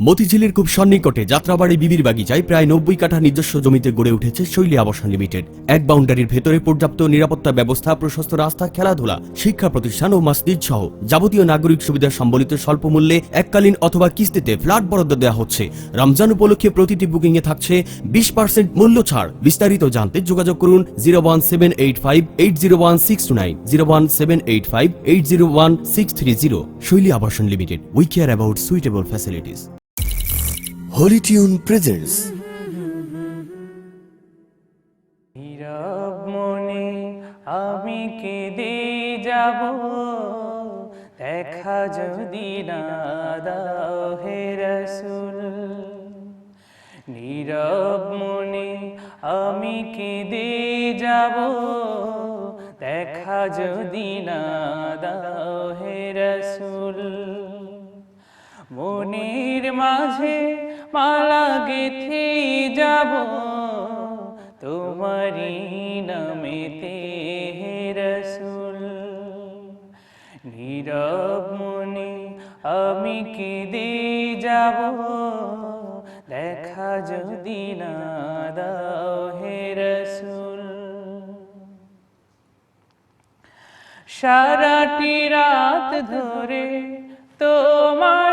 মতিঝিলের খুব সন্নিকটে যাত্রাবাড়ি বিবির বাগিচায় প্রায় নব্বই কাঠা নিজস্ব জমিতে গড়ে উঠেছে শৈলী আবাসন লিমিটেড। এক বাউন্ডারির ভেতরে পর্যাপ্ত নিরাপত্তা ব্যবস্থা, প্রশস্ত রাস্তা, খেলাধুলা, শিক্ষা প্রতিষ্ঠান ও মসজিদ সহ যাবতীয় নাগরিক সুবিধা সম্বলিত স্বল্প মূল্যে এককালীন অথবা কিস্তিতে ফ্ল্যাট বরাদ্দ দেওয়া হচ্ছে। রমজান উপলক্ষে প্রতিটি বুকিং এ থাকছে বিশ পার্সেন্ট মূল্য ছাড়। বিস্তারিত জানতে যোগাযোগ করুন zero one seven eight five eight zero one six two nine, zero one seven eight five eight zero one six three zero. Shoily Abashon limited we care about suitable facilities Holy Tune presents মনে আমি কেঁদে যাব। দেখা যদি না হে রসুল। নীরব মনে আমি কেঁদে যাব। দেখা যদি না দাও হে রসুল। মনের মাঝে মালা গেথে যাব তোমারি নামেতে রসুল। নীরব মনে আমি কেঁদে যাব, দেখা যদি না হে রসুল। সারাটি রাত ধরে তোমার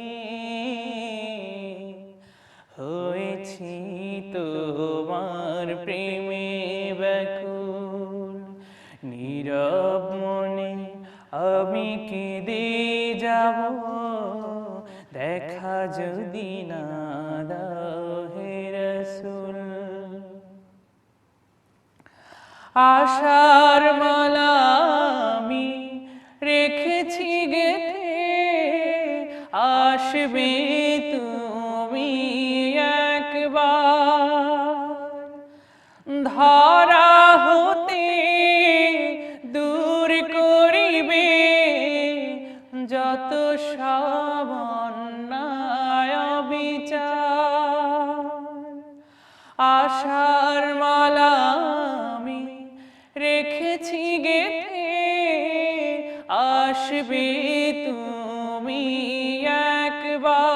আমি কেঁদে যাব? দেখা যদি না হে রসুল। আশার মালা আমি রেখেছি গেতে আসবে তুমি একবার। ধরা বিচার আশার মালা আমি রেখেছি গেতে আসবে তুমি একবার।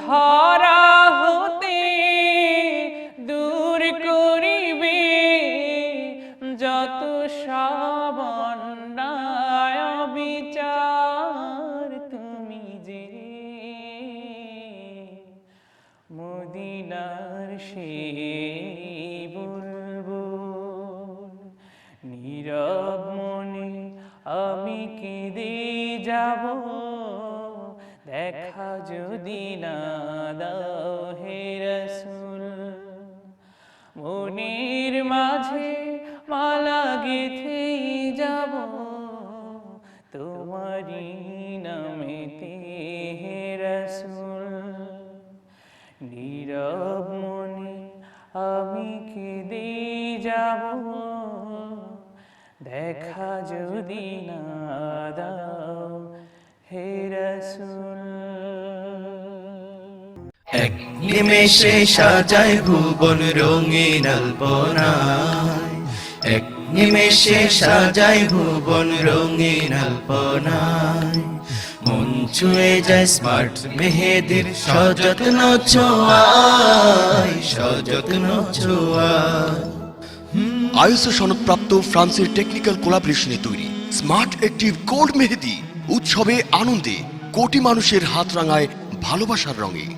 ধরা দেখা যদি না দাও হে রসুল। মনের মাঝে মালা গেথে যাব তোমারি নামেতে হে রসুল। নীরব মনে আমি কেঁদে যাব, দেখা যদি না এক নিমেষে সাজায় ভুবন রঙিন আলপনায়। এক নিমেষে সাজায় ভুবন রঙিন আলপনায়। মন ছুঁয়ে যায় স্মার্ট মেহেদির সযত্ন ছোঁয়ায় সযত্ন ছোঁয়ায়। আইএসও সনদপ্রাপ্ত ফ্রান্সের টেকনিক্যাল কোলাবরেশনে তৈরি স্মার্ট অ্যাক্টিভ গোল্ড মেহেদি। উৎসবে আনন্দে কোটি মানুষের হাত রাঙায় ভালোবাসার রঙে।